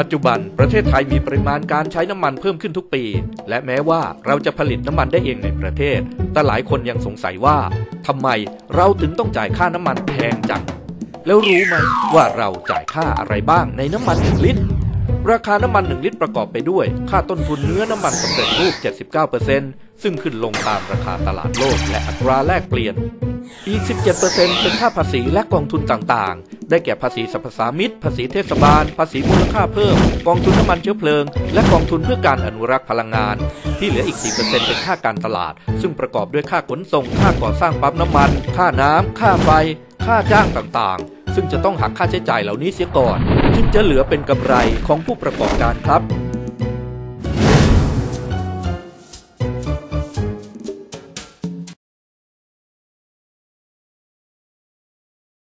ปัจจุบันประเทศไทยมีปริมาณการใช้น้ำมันเพิ่มขึ้นทุกปี และแม้ว่าเราจะผลิตน้ำมันได้เองในประเทศ แต่หลายคนยังสงสัยว่าทำไมเราถึงต้องจ่ายค่าน้ำมันแพงจัง แล้วรู้ไหมว่าเราจ่ายค่าอะไรบ้างในน้ำมันหนึ่งลิตร ราคาน้ำมัน1ลิตรประกอบไปด้วย ค่าต้นทุนเนื้อน้ำมันสำเร็จรูป 79%ซึ่งขึ้นลงตามราคาตลาดโลกและอัตราแลกเปลี่ยน อีก 17%เป็นค่าภาษีและกองทุนต่างๆ ได้แก่ภาษีสรรพสามิตภาษีเทศบาล ภาษีมูลค่าเพิ่ม กองทุนน้ำมันเชื้อเพลิง และกองทุนเพื่อการอนุรักษ์พลังงาน ที่เหลืออีก 4%เป็นค่าการตลาด ซึ่งประกอบด้วยค่าขนส่ง ค่าก่อสร้างปั๊มน้ำมัน ค่าน้ำ ค่าไฟ ค่าจ้างต่างๆ ซึ่งจะต้องหักค่าใช้จ่ายเหล่านี้เสียก่อน จึงจะเหลือเป็นกำไรของผู้ประกอบการครับ